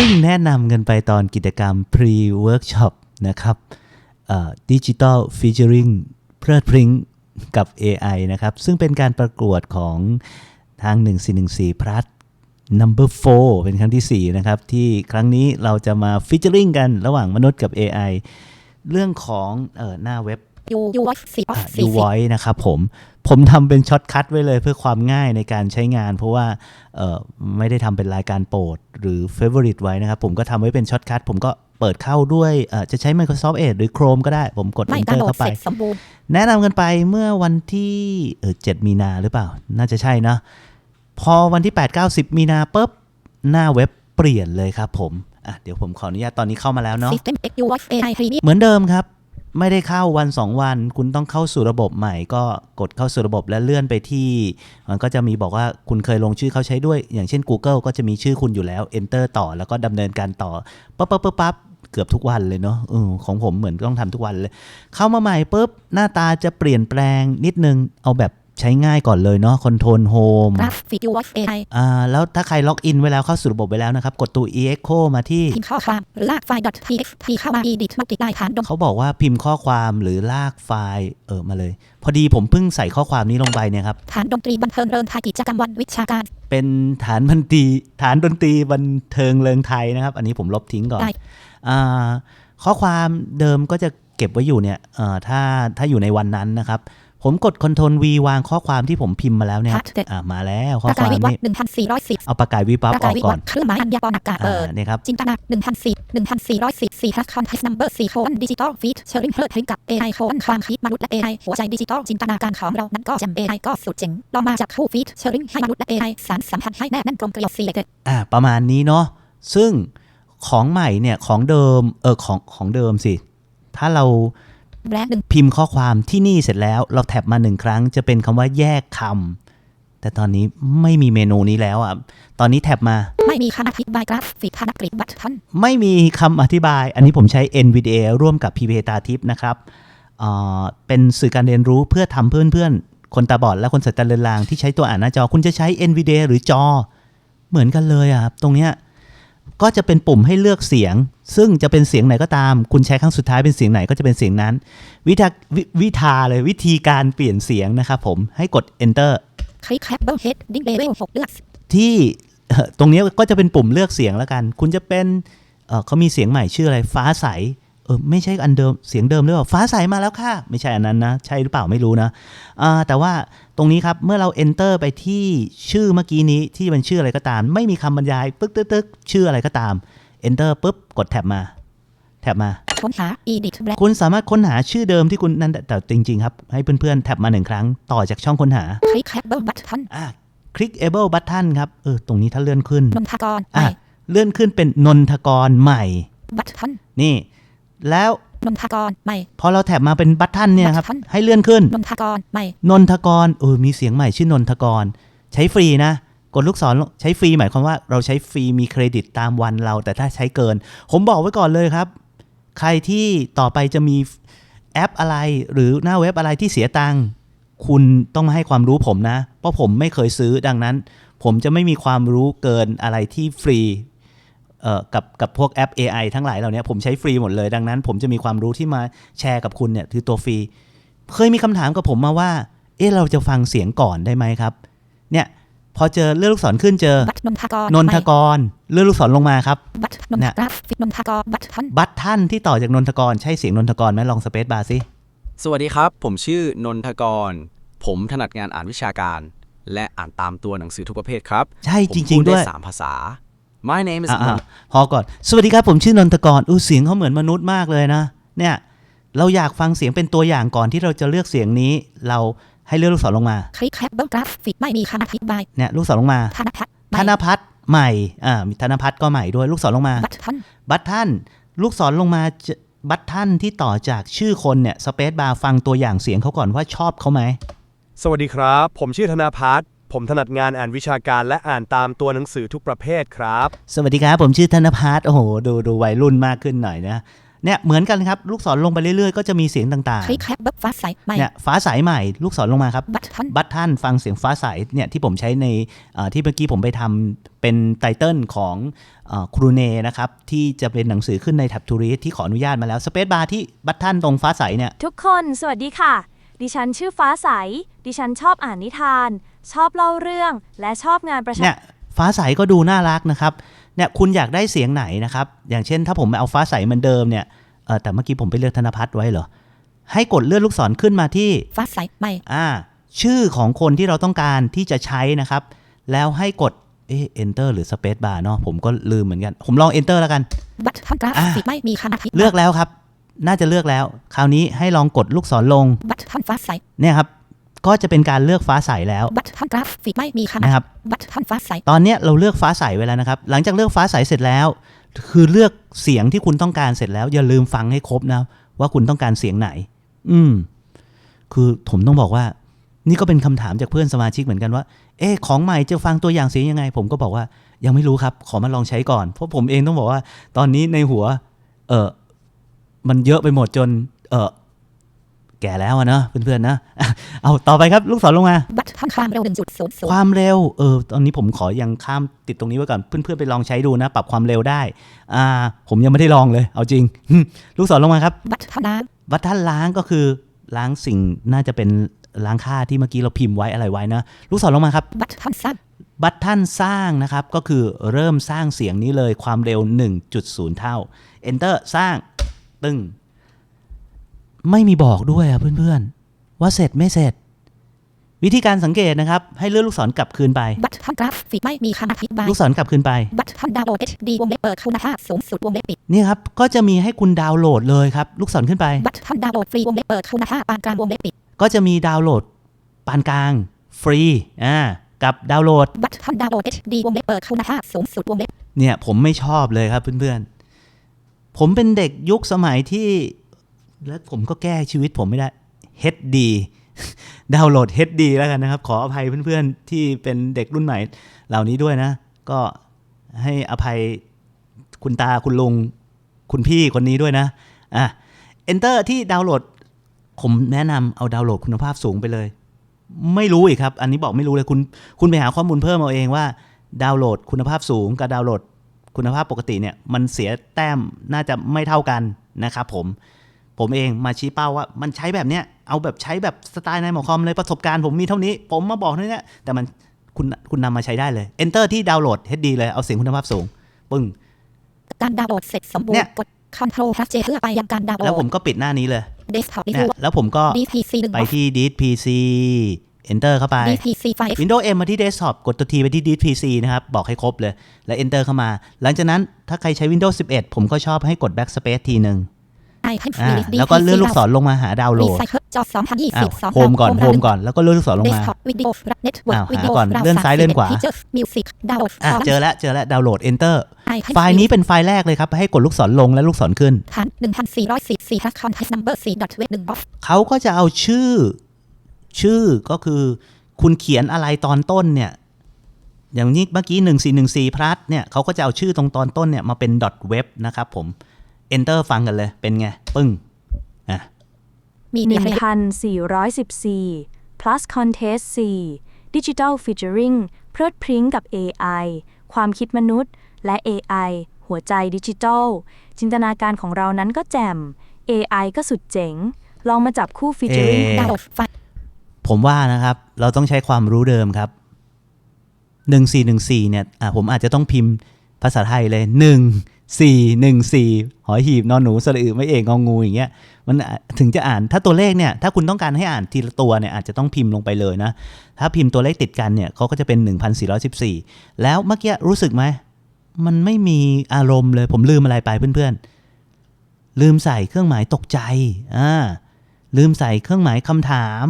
พิ่งแนะนำกันไปตอนกิจกรรม pre-workshop นะครับดิจิ t a l featuring เพลิดพริ้งกับ AI นะครับ ซึ่งเป็นการประกวดของทาง 1414 plus number 4 เป็นครั้งที่ 4 นะครับ ที่ครั้งนี้เราจะมา featuring กันระหว่างมนุษย์กับ AI เรื่องของออหน้าเว็บยูยูวอสี่ออฟอะสี่สิบนะครับผม ผมทำเป็นช็อตคัทไว้เลยเพื่อความง่ายในการใช้งาน เพราะว่าเอ่อไม่ได้ทำเป็นรายการโปรดหรือ Favorite ไว้นะครับ ผมก็ทำไว้เป็นช็อตคัทผมก็เปิดเข้าด้วยเอ่อจะใช้ Microsoft Edge หรือ Chrome ก็ได้ ผมกดไม่ Enter ดาวน์โหลดเข้าไปเสร็จสมบูรณ์แนะนำกันไปเมื่อวันที่เออ7มีนาหรือเปล่า น่าจะใช่นะ พอวันที่ 8 9 10 มีนาปุ๊บ หน้าเว็บเปลี่ยนเลยครับผมอะเดี๋ยวผมขออนุญาตตอนนี้เข้ามาแล้วเนาะ System X U Voice AI Premium เหมือนเดิมครับ ไม่ได้เข้าวัน 2 วัน คุณต้องเข้าสู่ระบบใหม่ ก็กดเข้าสู่ระบบและเลื่อนไปที่ มันก็จะมีบอกว่าคุณเคยลงชื่อเขาใช้ด้วย อย่างเช่น Google ก็จะมีชื่อคุณอยู่แล้ว Enter ต่อแล้วก็ดำเนินการต่อปั๊บปั๊บปั๊บปั๊บเกือบทุกวันเลยเนาะออของผมเหมือนต้องทำทุกวันเลย เข้ามาใหม่ปุ๊บหน้าตาจะเปลี่ยนแปลงนิดนึงเอาแบบ ใช้ง่ายก่อนเลยเนาะ Control Home กราฟิก U Voice AI อ่าแล้วถ้าใครล็อกอินไว้แล้วเข้าสู่ระบบไว้แล้วนะครับ กดตัว echo มาที่พิมพ์ข้อความหรือลากไฟล์ .txt เข้ามา edit มัลติได้ฐานดงเขาบอกว่าพิมพ์ข้อความหรือลากไฟล์เออมาเลย พอดีผมเพิ่งใส่ข้อความนี้ลงไปเนี่ยครับฐานดนตรีบันเทิงเริงไทยกิจกรรมวันวิชาการ เป็นฐานบันตรีฐานดนตรีบันเทิงเริงไทยนะครับ อันนี้ผมลบทิ้งก่อนได้อ่าข้อความเดิมก็จะเก็บไว้อยู่เนี่ยเอ่อถ้าถ้าอยู่ในวันนั้นนะครับ ผมกด Ctrl V วางข้อความที่ผมพิมพ์มาแล้วเนี่ยครับ Part เจ็ดอ่ามาแล้วข้ปอระคกายวามวิวัฒนี้น์หนึ่งพันสี่ร้อยสิบเอาประกายวิบวับประอกาอยกวิก่วัอฒนน์เครื่องหมายอัญญาปอนอากาศอ่าเปิดเนี่ยครับจินตนาหนึ่งพันสี่หนึ่งพันสี่ร้อยสิบสี่ทัชคอนเทสนัมเบอร์สี่โคนดิจิตอลฟีดเชอริงเฮิร์ทกับ AI โคนความคิดมนุษย์และ AI หัวใจดิจิตอลจินตนาการของเรานั้นก็แจม AI ก็สุดเจ๋งลองมาจากคู่ฟีดเชอริงให้มนุษย์และ AI สารสัมพันธ์ให้แน่แน่นกลมเกลียวซีเล็กอ่าประมาณนี้เนาะซึ่งของใหม่เนี่ยของเดิมเออของของเดิมสิ ถ้าเรา แบรนด์หนึ่งพิมพ์ข้อความที่นี่เสร็จแล้วเราแท็บมาหนึ่งครั้ง จะเป็นคำว่าแยกคำแต่ตอนนี้ไม่มีเมนูนี้แล้วอะ ตอนนี้แท็บมา ไม่มีคำอธิบายกราฟิกธนกฤษบัตทันไม่มีคำอธิบาย อันนี้ผมใช้ NVDA ร่วมกับ p p ตาทิปนะครับเอ่อเป็นสื่อการเรียนรู้เพื่อทำเพื่อนๆ คนตาบอดและคนสายตาเลือนลางที่ใช้ตัวอ่านหน้าจอ คุณจะใช้ NVDA หรือจอ เหมือนกันเลยอะครับ ตรงเนี้ยก็จะเป็นปุ่มให้เลือกเสียง ซึ่งจะเป็นเสียงไหนก็ตาม คุณใช้ครั้งสุดท้ายเป็นเสียงไหนก็จะเป็นเสียงนั้น วิธีวิวิธาเลยวิธีการเปลี่ยนเสียงนะครับผมให้กด enter คลิกแคปเบิลเฮดดิ้งเลเวลหกเลือกที่เอ่อตรงนี้ก็จะเป็นปุ่มเลือกเสียงแล้วกัน คุณจะเป็นเอ่อเขามีเสียงใหม่ชื่ออะไรฟ้าใสเออไม่ใช่อันเดิมเสียงเดิมหรือเปล่าฟ้าใสมาแล้วค่ะ ไม่ใช่อันนั้นนะ ใช่หรือเปล่าไม่รู้นะอ่าแต่ว่าตรงนี้ครับ เมื่อเรา enter ไปที่ชื่อเมื่อกี้นี้ที่เป็นชื่ออะไรก็ตาม ไม่มีคำบรรยายตึ๊กตึ๊กตึ๊กชื่ออะไรก็ตาม enter ปุ๊บ กดแท็บมา แท็บมาค้นหา edit แบรนด์คุณสามารถค้นหาชื่อเดิมที่คุณนั่นแต่แต่จริง ๆ ครับ ให้เพื่อนๆ แท็บมาหนึ่งครั้ง ต่อจากช่องค้นหาคลิกแคปเบิลบัตทันอะ clickable button ครับ เออ ตรงนี้ถ้าเลื่อนขึ้น นนทกรใหอะม่เลื่อนขึ้นเป็นนนทกรใหม่บัตทันนี่ แล้วนนทกรใหม่ พอเราแท็บมาเป็นบัตทันเนี่ยครับบัตทันให้เลื่อนขึ้น นนทกรใหม่ นนทกรเออมีเสียงใหม่ชื่อนนทกร ใช้ฟรีนะก ดลูกศรใช้ฟรีหมายความว่าเราใช้ฟรีมีเครดิตตามวันเรา แต่ถ้าใช้เกิน ผมบอกไว้ก่อนเลยครับ ใครที่ต่อไปจะมีแอปอะไรหรือหน้าเว็บอะไรที่เสียตังค์คุณต้องมาให้ความรู้ผมนะ เพราะผมไม่เคยซื้อดังนั้น ผมจะไม่มีความรู้เกินอะไรที่ฟรีกับกับพวกแอป AI ทั้งหลายเหล่านี้ผมใช้ฟรีหมดเลย ดังนั้น ผมจะมีความรู้ที่มาแชร์กับคุณเนี่ยคือตัวฟรี เคยมีคำถามกับผมมาว่า เอ๊ะเราจะฟังเสียงก่อนได้ไหมครับ เนี่ย พอเจอเลื่อนลูกศรขึ้นเจอบัตนนทกรนนทกรเลื่อนลูกศรลงมาครับบัตนนเนี่ยกราฟิกนนทกรบัตทันบัตท่านที่ต่อจากนนทกรใช่เสียงนนทกรไหมลองสเปซบาร์สิสวัสดีครับ ผมชื่อนนทกร ผมถนัดงานอ่านวิชาการ และอ่านตามตัวหนังสือทุกประเภทครับใช่ผมจริงพูๆด้วยไสามภาษา My name is อะนอะนพอก่อน สวัสดีครับผมชื่อนนทกรอู้เสียงเขาเหมือนมนุษย์มากเลยนะ เนี่ย เราอยากฟังเสียงเป็นตัวอย่างก่อนที่เราจะเลือกเสียงนี้ เรา ให้เลื่อนลูกศรลงมา คลิกแคปเบิลกราฟิกไม่มีคำอธิบาย เนี่ยลูกศรลงมาธนพัฒน์ธนพัฒน์ใหม่ อ่า มีธนพัฒน์ก็ใหม่ด้วย ลูกศรลงมา บัตทันบัตท่านลูกศรลงมาจะบัตท่านที่ต่อจากชื่อคนเนี่ยสเปซบาร์ฟังตัวอย่างเสียงเขาก่อนว่าชอบเขาไหม สวัสดีครับ ผมชื่อธนาพัฒน์ผมถนัดงานอ่านวิชาการและอ่านตามตัวหนังสือทุกประเภทครับ สวัสดีครับ ผมชื่อธนพัฒน์โอ้โห ดูดูวัยรุ่นมากขึ้นหน่อยนะ เนี่ยเหมือนกันครับ ลูกศรลงไปเรื่อยๆ ก็จะมีเสียงต่างคลิกแคปเบิร์ฟ้าใสใหม่ๆเนี่ยฟ้าใสใหม่ลูกศรลงมาครับ บัตทันบัตท่านฟังเสียงฟ้าใสเนี่ยที่ผมใช้ในเอ่อที่เมื่อกี้ผมไปทำเป็นไตเติลของเอ่อครูเนนะครับ ที่จะเป็นหนังสือขึ้นในแท็บทูริสที่ขออนุญาตมาแล้วสเปซบาร์ที่บัตท่านตรงฟ้าใสเนี่ยทุกคนสวัสดีค่ะ ดิฉันชื่อฟ้าใส ดิฉันชอบอ่านนิทาน ชอบเล่าเรื่องและชอบงานประชาเนี่ย ฟ้าใสก็ดูน่ารักนะครับเนี่ยคุณอยากได้เสียงไหนนะครับ อย่างเช่น ถ้าผมเอาฟ้าใสเหมือนเดิมเนี่ยเออแต่เมื่อกี้ผมไปเลือกธนพัฒน์ไว้เหรอ ให้กดเลื่อนลูกศรขึ้นมาที่ฟ้าใสใหม่อ่า ชื่อของคนที่เราต้องการที่จะใช้นะครับ แล้วให้กดเอ enter หรือ space bar เนาะผมก็ลืมเหมือนกัน ผมลอง enter แล้วกันบัตทันกราอะฟิกไม่มีคำอธิบายเลือกแล้วครับ น่าจะเลือกแล้ว คราวนี้ให้ลองกดลูกศรลงบัตทันฟ้าใสเนี่ยครับ ก็จะเป็นการเลือกฟ้าใสแล้วบัตทันกราฟิกไม่มีคำนะครับบัตทันฟ้าใสตอนเนี้ยเราเลือกฟ้าใสไว้แล้วนะครับ หลังจากเลือกฟ้าใสเสร็จแล้ว คือเลือกเสียงที่คุณต้องการเสร็จแล้ว อย่าลืมฟังให้ครบนะ ว่าคุณต้องการเสียงไหน อืม คือผมต้องบอกว่า นี่ก็เป็นคำถามจากเพื่อนสมาชิกเหมือนกันว่า เอ๊ะของใหม่จะฟังตัวอย่างเสียงยังไง ผมก็บอกว่ายังไม่รู้ครับ ขอมาลองใช้ก่อน เพราะผมเองต้องบอกว่า ตอนนี้ในหัว เออมันเยอะไปหมดจน เออ แก่แล้วอะเนอะเพื่อนๆนะ เอาต่อไปครับลูกศรลงมาบัตทันความเร็ว1.00ความเร็วเออตอนนี้ผมขอยังข้ามติดตรงนี้ไว้ก่อนเพื่อนๆไปลองใช้ดูนะ ปรับความเร็วได้อ่าผมยังไม่ได้ลองเลย เอาจริง ลูกศรลงมาครับบัตทันน้วัดท่านล้างก็คือล้างสิ่งน่าจะเป็นล้างค่าที่เมื่อกี้เราพิมพ์ไว้อะไรไว้นะลูกศรลงมาครับำบัตทันสร้างบัตท่านสร้างนะครับ ก็คือเริ่มสร้างเสียงนี้เลยความเร็ว 1.0 เท่า Enter สร้างตึ้ง ไม่มีบอกด้วยอะเพื่อนๆ ว่าเสร็จไม่เสร็จ วิธีการสังเกตนะครับ ให้เลื่อนลูกศรกลับคืนไป บัตทันกราฟิกไม่มีคำอธิบาย ลูกศรกลับคืนไป บัตทันดาวน์โหลด HD วงเล็บเปิดคุณภาพสูงสุดวงเล็บปิด นี่ครับ ก็จะมีให้คุณดาวน์โหลดเลยครับ ลูกศรขึ้นไป บัตทันดาวน์โหลดฟรีวงเล็บเปิดคุณภาพปานกลางวงเล็บปิด ก็จะมีดาวน์โหลดปานกลาง ฟรี อ่า กับดาวน์โหลด บัตทันดาวน์โหลด HD วงเล็บเปิดคุณภาพสูงสุดวงเล็บ เนี่ยผมไม่ชอบเลยครับเพื่อนๆ ผมเป็นเด็กยุคสมัยที่ แล้วผมก็แก้ชีวิตผมไม่ได้ HD ดาวน์โหลด HD แล้วกันนะครับ ขออภัยเพื่อนๆ ที่เป็นเด็กรุ่นใหม่เหล่านี้ด้วยนะ ก็ให้อภัยคุณตาคุณลุง คุณพี่คนนี้ด้วยนะอะ Enter ที่ดาวน์โหลด ผมแนะนำเอาดาวน์โหลดคุณภาพสูงไปเลย ไม่รู้อีกครับ อันนี้บอกไม่รู้เลยคุณคุณไปหาข้อมูลเพิ่มเอาเองว่าดาวน์โหลดคุณภาพสูงกับดาวน์โหลดคุณภาพปกติเนี่ยมันเสียแต้มน่าจะไม่เท่ากันนะครับผม ผมเองมาชี้เป้าว่ามันใช้แบบเนี้ยเอาแบบใช้แบบสไตล์ในหมอคอมเลยประสบการณ์ผมมีเท่านี้ ผมมาบอกเท่านี้แต่มันคุณคุณนำมาใช้ได้เลย Enter ที่ดาวน์โหลด HD เลยเอาเสียงคุณภาพสูง ปึ้งการดาวน์โหลดเสร็จสมบูรเนี่ยณ์กด Ctrl H J เพื่อไปยังการดาวน์โหลแล้วผดมก็ปิดหน้านี้เลย Desktop เนี่ย Review แล้วผมก็ DPC 1ไปที่ Disk PC Enter เข้าไป DPC 5 Windows M มาที่ Desktop กดตัว T ไปที่ Disk PC นะครับ บอกให้ครบเลย แล้ว Enter เข้ามา หลังจากนั้นถ้าใครใช้ Windows 11 ผมก็ชอบให้กด Backspace ทีหนึ่ง แล้วก็เลื่อนลูกศรลงมาหาดาวน์โหลด Recycle จออ้าว2020โฮมก่อนโฮมก่อนแล้วก็เลื่อนลูกศรลงมา Desktop Video Network อ้าวหา Windows ก่อน Browser เลื่อนซ้ายเลื่อนขวา Features Music Download อะ Font เจอแล้วเจอแล้วดาวน์โหลด Enter Icon ไฟล์นี้เป็นไฟล์แรกเลยครับ ให้กดลูกศรลงและลูกศรขึ้นฐาน1444 hash context number 4 dot web 1 box เขาก็จะเอาชื่อ ชื่อก็คือคุณเขียนอะไรตอนต้นเนี่ย อย่างนี้เมื่อกี้ 1414พลัสเนี่ยเขาก็จะเอาชื่อตรงตอนต้นเนี่ยมาเป็น .web นะครับผม enter ฟังกันเลย เป็นไง ปึ้ง อะ มีเดียระยะ1,414 plus contest 4 digital featuring เพลิดพริ้งกับ AI ความคิดมนุษย์ และ AI หัวใจดิจิทัล จินตนาการของเรานั้นก็แจ่ม AI ก็สุดเจ๋ง ลองมาจับคู่ featuring เอ๊ะดาวน์โหลดไฟล์ผมว่านะครับ เราต้องใช้ความรู้เดิมครับ 1414เนี่ย อะผมอาจจะต้องพิมพ์ภาษาไทยเลย 1 4 1 4 หอยหีบนอนหนูสระอึไม่เอกงองูอย่างเงี้ยมันถึงจะอ่านถ้าตัวเลขเนี่ยถ้าคุณต้องการให้อ่านทีละตัวเนี่ยอาจจะต้องพิมพ์ลงไปเลยนะ ถ้าพิมพ์ตัวเลขติดกันเนี่ยเขาก็จะเป็น 1414 แล้วเมื่อกี้รู้สึกไหม มันไม่มีอารมณ์เลยผมลืมอะไรไปเพื่อนๆ ลืมใส่เครื่องหมายตกใจอ่าลืมใส่เครื่องหมายคำถาม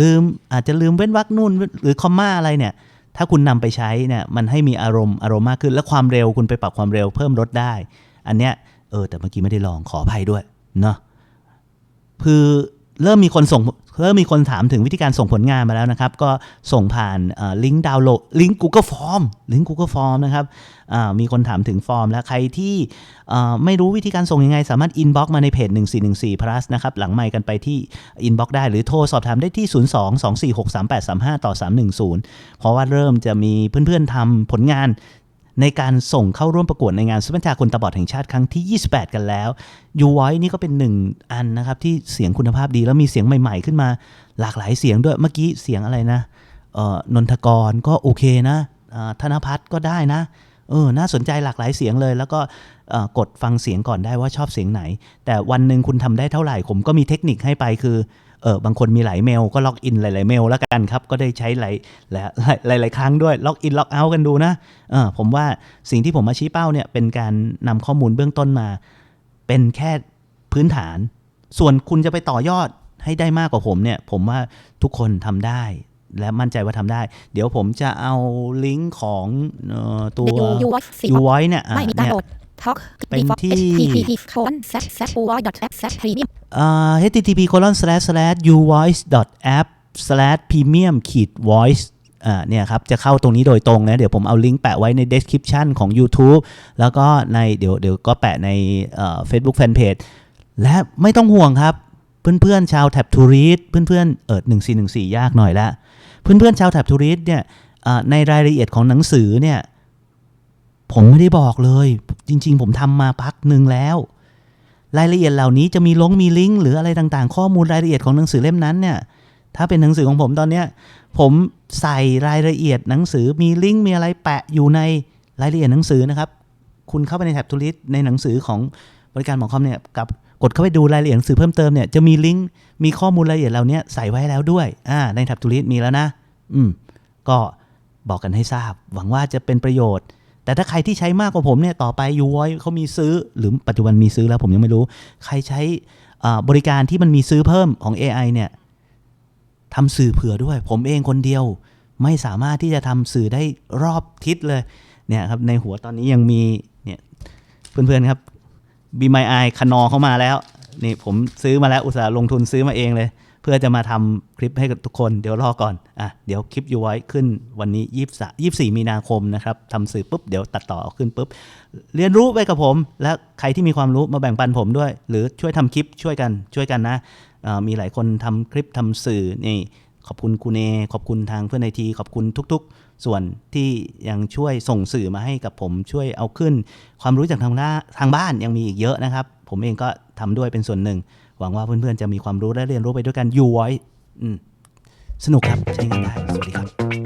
ลืมอาจจะลืมเว้นวรรคนู่นหรือคอมมาอะไรเนี่ย ถ้าคุณนำไปใช้เนี่ยมันให้มีอารมณ์อารมณ์มากขึ้น และความเร็วคุณไปปรับความเร็วเพิ่มลดได้ อันเนี้ยเออแต่เมื่อกี้ไม่ได้ลองขออภัยด้วยเนาะคือเริ่มมีคนส่ง เริ่มมีคนถามถึงวิธีการส่งผลงานมาแล้วนะครับ ก็ส่งผ่านลิงก์ดาวน์โหลดลิงก์ Google Form ลิงก์ Google Form นะครับมีคนถามถึงฟอร์มแล้วใครที่ไม่รู้วิธีการส่งยังไง สามารถ inbox มาในเพจ 1414 plus นะครับ หลังไมค์กันไปที่ inbox ได้หรือโทรสอบถามได้ที่ 02-246-3835 ต่อ 310 เพราะว่าเริ่มจะมีเพื่อนๆทำผลงาน ในการส่งเข้าร่วมประกวดในงานสุพรรณชาคนตาบอดแห่งชาติครั้งที่ 28 กันแล้ว u v o i c e นี่ก็เป็นหนึ่งอันนะครับที่เสียงคุณภาพดีแล้วมีเสียงใหม่ ๆ ขึ้นมา หลากหลายเสียงด้วยเมื่อกี้เสียงอะไรนะเอ่อนนทกรก็โอเคนะธนพัฒน์ก็ได้นะเออน่าสนใจหลากหลายเสียงเลย แล้วก็กดฟังเสียงก่อนได้ว่าชอบเสียงไหน แต่วันหนึ่งคุณทำได้เท่าไหร่ผมก็มีเทคนิคให้ไปคือ เออบางคนมีหลายเมลก็ล็อกอินหลาย ๆ เมลแล้วกันครับ ก็ได้ใช้หลายหลายหลายๆครั้งด้วยล็อกอินล็อกเอาท์กันดูนะเออผมว่าสิ่งที่ผมมาชี้เป้าเนี่ยเป็นการนำข้อมูลเบื้องต้นมา เป็นแค่พื้นฐาน ส่วนคุณจะไปต่อยอดให้ได้มากกว่าผมเนี่ย ผมว่าทุกคนทำได้และมั่นใจว่าทำได้ เดี๋ยวผมจะเอาลิงก์ของเอ่อตัว The U Voice สี่ u v o i c e เนี่ยอะไม่มีดาว เนี่ยน์โหลด Talk เป็นที่ http colon slash slash u voice dot app slash premium อ่า http colon slash slash uvoice app slash premium ขีด voice อ่าเนี่ยครับ จะเข้าตรงนี้โดยตรงนะ เดี๋ยวผมเอาลิงก์แปะไว้ใน description ของ YouTube แล้วก็ในเดี๋ยวเดี๋ยวก็แปะในเอ่อ Facebook Fanpage และไม่ต้องห่วงครับ เพื่อนๆชาวแท็บทูริสเพื่อนๆเออหนึ่งสี่หนึ่งสี่ยากหน่อยละ เพื่อนๆชาวแท็บทูริสเนี่ยอ่าในรายละเอียดของหนังสือเนี่ย ผมไม่ได้บอกเลย จริง ๆ ผมทำมาพักหนึ่งแล้ว รายละเอียดเหล่านี้จะมีลงมีลิงก์หรืออะไรต่างๆ ข้อมูลรายละเอียดของหนังสือเล่มนั้นเนี่ย ถ้าเป็นหนังสือของผมตอนเนี้ย ผมใส่รายละเอียดหนังสือมีลิงก์มีอะไรแปะอยู่ในรายละเอียดหนังสือนะครับ คุณเข้าไปในแท็บทูลิสในหนังสือของบริการหมอคอมเนี่ยกับกดเข้าไปดูรายละเอียดหนังสือเพิ่มเติมเนี่ยจะมีลิงก์มีข้อมูลรายละเอียดเหล่านี้ใส่ไว้แล้วด้วยอ่าในแท็บทูลิสมีแล้วนะ อืมก็บอกกันให้ทราบ หวังว่าจะเป็นประโยชน์ แต่ถ้าใครที่ใช้มากกว่าผมเนี่ยต่อไป u v o i c e เขามีซื้อหรือปัจจุบันมีซื้อแล้วผมยังไม่รู้ ใครใช้บริการที่มันมีซื้อเพิ่มของ AI เนี่ยทำสื่อเผื่อด้วย ผมเองคนเดียวไม่สามารถที่จะทำสื่อได้รอบทิศเลยเนี่ยครับในหัวตอนนี้ยังมีเนี่ยเพื่อนๆครับ b ีไมไอคนอเข้ามาแล้วนี่ผมซื้อมาแล้วอุตส่าห์ลงทุนซื้อมาเองเลย เพื่อจะมาทำคลิปให้กับทุกคน เดี๋ยวรอก่อนอะเดี๋ยวคลิปอยู่ไว้ขึ้นวันนี้ยี่สี่มีนาคมนะครับทำสื่อปุ๊บเดี๋ยวตัดต่อเอาขึ้นปุ๊บ เรียนรู้ไปกับผม และใครที่มีความรู้มาแบ่งปันผมด้วย หรือช่วยทำคลิปช่วยกันช่วยกันนะมีหลายคนทำคลิปทำสื่อนี่ขอบคุณคุณเอขอบคุณทางเพื่อนไอทีขอบคุณทุก ๆ ส่วนที่ยังช่วยส่งสื่อมาให้กับผมช่วยเอาขึ้น ความรู้จากทางหน้าทางบ้านยังมีอีกเยอะนะครับ ผมเองก็ทำด้วยเป็นส่วนหนึ่ง หวังว่าเพื่อนๆจะมีความรู้และเรียนรู้ไปด้วยกันอยู่ไว้สนุกครับใช้งานได้สวัสดีครับ